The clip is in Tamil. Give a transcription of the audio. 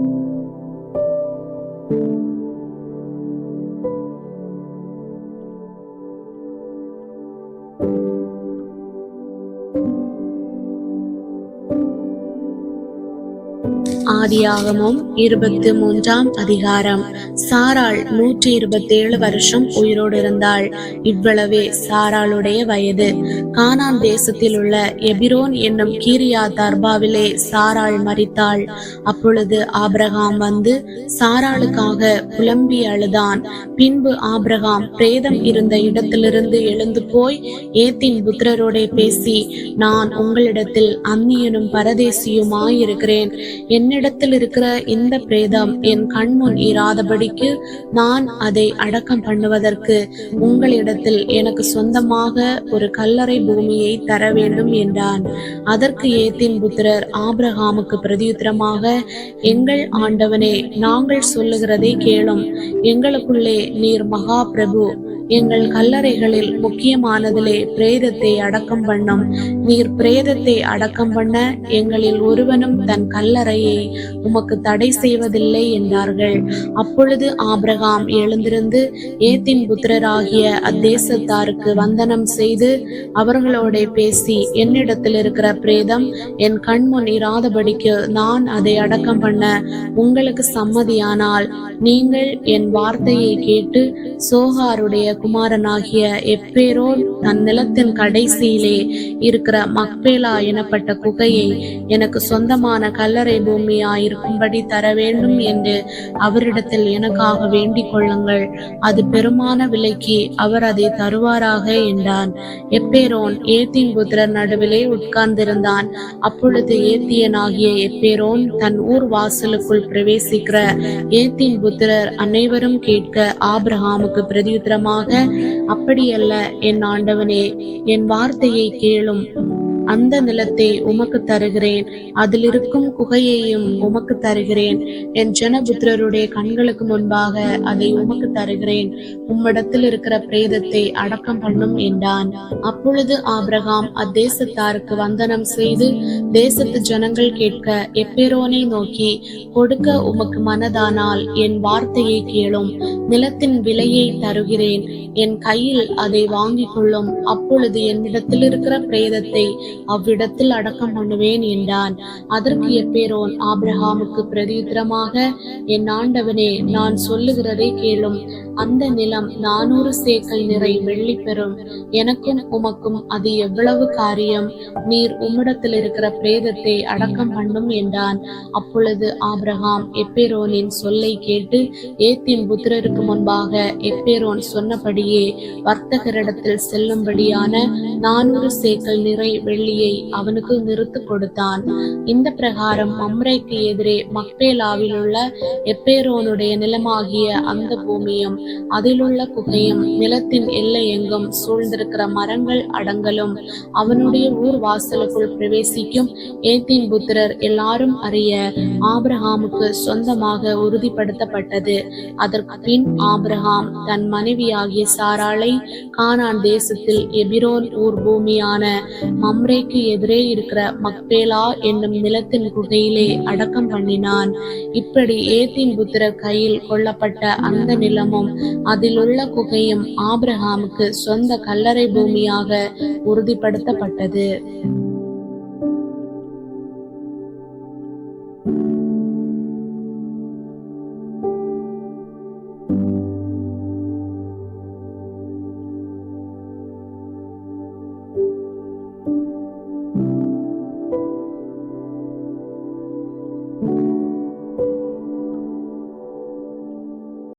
you. ஆதியாகமும் இருபத்தி மூன்றாம் அதிகாரம். சாராள் நூற்றி இருபத்தி ஏழு வருஷம் உயிரோடு இருந்தாள் இவ்வளவே சாராளுடைய வயது. கானான் தேசத்தில் உள்ள எபிரோன் என்னும் கீரியா தர்பாவிலே சாராள் மறித்தாள் அப்பொழுது ஆபிரகாம் வந்து சாராளுக்காக புலம்பி அழுதான். பின்பு ஆபிரகாம் பிரேதம் இருந்த இடத்திலிருந்து எழுந்து போய் ஏத்தின் புத்திரரோடே பேசி நான் உங்களிடத்தில் அந்நியனும் பரதேசியுமாயிருக்கிறேன். என்னிடத்தில் இருக்கிற இந்த பிரேதம் என் கண்முன் இராதபடிக்கு நான் அதை அடக்கம் பண்ணுவதற்கு உங்களிடத்தில் எனக்கு சொந்தமாக ஒரு கல்லறை பூமியை தர வேண்டும் என்றான். அதற்கு ஏத்தின் புத்திரர் ஆபிரகாமுக்கு பிரதியுத்தரமாக எங்கள் ஆண்டவனே நாங்கள் சொல்லுகிறதை கேளும். எங்களுக்குள்ளே நீர் மகா பிரபு எங்கள் கல்லறைகளில் முக்கியமானதிலே பிரேதத்தை அடக்கம் பண்ணும். நீர் பிரேதத்தை அடக்கம் பண்ண எங்களில் ஒருவனும் தன் கல்லறையை உமக்கு தடை செய்வதில்லை என்றார்கள். அப்பொழுது ஆபிரகாம் எழுந்திருந்து ஏத்தின் புத்திரராகிய அத்தேசத்தாருக்கு வந்தனம் செய்து அவர்களோட பேசி என்னிடத்தில் இருக்கிற பிரேதம் என் கண்முன் இராதபடிக்கு நான் அதை அடக்கம் பண்ண உங்களுக்கு சம்மதியானால் நீங்கள் என் வார்த்தையை கேட்டு சோகாருடைய குமாரனாகிய எப்பேரோன் தன் நிலத்தின் கடைசியிலே இருக்கிற மக்பேலா எனப்பட்ட குகையை எனக்கு சொந்தமான கல்லறை பூமியாயிருக்கும்படி தர வேண்டும் என்று அவரிடத்தில் எனக்காக வேண்டிக் கொள்ளுங்கள். அது பெருமான விலைக்கு அவர் அதை தருவாராக என்றான். எப்பேரோன் ஏத்தின் புத்திரர் நடுவிலே உட்கார்ந்திருந்தான். அப்பொழுது ஏத்தியனாகிய எப்பேரோன் தன் ஊர் வாசலுக்குள் பிரவேசிக்கிற ஏத்தின் புத்திரர் அனைவரும் கேட்க ஆபிரகாமுக்கு பிரதியுத்தரமாக அப்படியல்ல என் ஆண்டவனே என் வார்த்தையை கேளும். அந்த நிலத்தை உமக்கு தருகிறேன். அதில் இருக்கும் குகையையும் உமக்கு தருகிறேன். என் ஜனபுத்திரருடைய கண்களுக்கு முன்பாக அதை உமக்கு தருகிறேன். உம்மிடத்தில் இருக்கிற பிரேதத்தை அடக்கம் பண்ணும் என்றான். அப்பொழுது ஆபிரகாம் அத்தேசத்தாருக்கு வந்தனம் செய்து தேசத்து ஜனங்கள் கேட்க எப்பேரோனை நோக்கி கொடுக்க உமக்கு மனதானால் என் வார்த்தையை கேளும். நிலத்தின் விலையை தருகிறேன். என் கையில் அதை வாங்கிக் கொள்ளும். அப்பொழுது என்னிடத்தில் இருக்கிற பிரேதத்தை அவ்விடத்தில் அடக்கம் பண்ணுவேன் என்றான். அதற்கு எப்பேரோன் ஆபிரகாமுக்கு பிரதியுத்தரமாக என் ஆண்டவனே நான் சொல்லுகிறதை கேளும். அந்த நிலம் நானூறு சேக்கல் நிறை வெள்ளி பெறும். எனக்கும் உமக்கும் அது எவ்வளவு காரியம்? நீர் உம்மிடத்தில் இருக்கிற பிரேதத்தை அடக்கம் பண்ணும் என்றான். அப்பொழுது ஆப்ரஹாம் எப்பேரோனின் சொல்லை கேட்டு ஏத்தின் புத்திரருக்கு முன்பாக எப்பேரோன் சொன்னபடியே வர்த்தகரிடத்தில் செல்லும்படியான நானூறு சேக்கல் நிறை வெள்ளியை அவனுக்கு நிறுத்து கொடுத்தான். இந்த பிரகாரம் மம்ரைக்கு எதிரே மக்பேலாவில் உள்ள எப்பேரோனுடைய நிலமாகிய அந்த பூமியும் அதிலுள்ள குகையும் நிலத்தின் எல்லை எங்கும் சூழ்ந்திருக்கிற மரங்கள் அடங்கலும் அவனுடைய ஊர் வாசலுக்குள் பிரவேசிக்கும் ஏத்தின் புத்திரர் எல்லாரும் அறிய ஆபிரஹாமுக்கு சொந்தமாக உறுதிப்படுத்தப்பட்டது. அதற்கு பின் ஆபிரஹாம் தன் மனைவியாகிய சாராளை கானான் தேசத்தில் எபிரோன் ஊர் பூமியான மம்ரேக்கு எதிரே இருக்கிற மக்பேலா என்னும் நிலத்தின் குகையிலே அடக்கம் பண்ணினான். இப்படி ஏத்தின் புத்திரர் கையில் கொல்லப்பட்ட அந்த நிலமும் அதிலுள்ள குகையும் ஆபிரஹாமுக்கு சொந்த கல்லறை பூமியாக உறுதிப்படுத்தப்பட்டது.